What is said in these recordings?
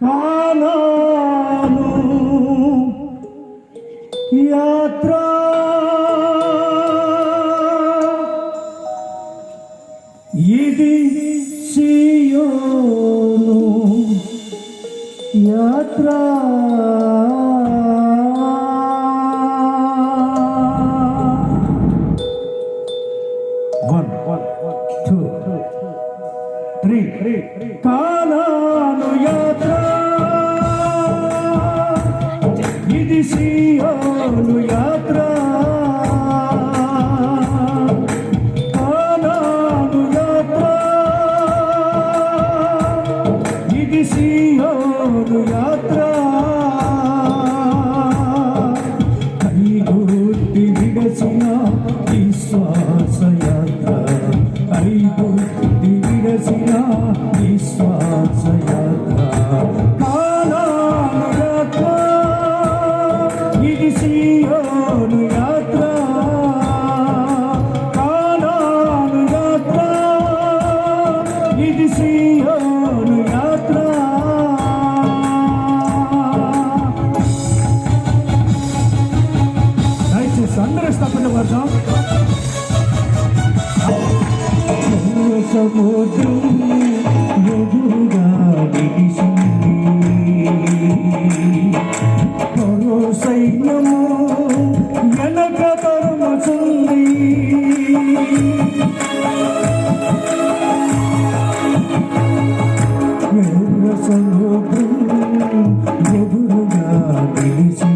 കാനാനു യാത്ര ഇത് സിയോനു യാത്ര ఇది సియోను యాత్ర. ఆనాడు యాత్ర. ఇది సియోను యాత్ర. కైగూర్తి విడసిన విశ్వాస యాత్ర. కైగూర్తి విడసిన సముద్రం ఎదురుగా విడిసింది మరో సైన్యము వెనక తరుమచుంది సముద్రం ఎదురుగా విడిసింది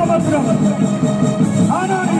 Mustafa Turan. Ana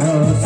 Oh.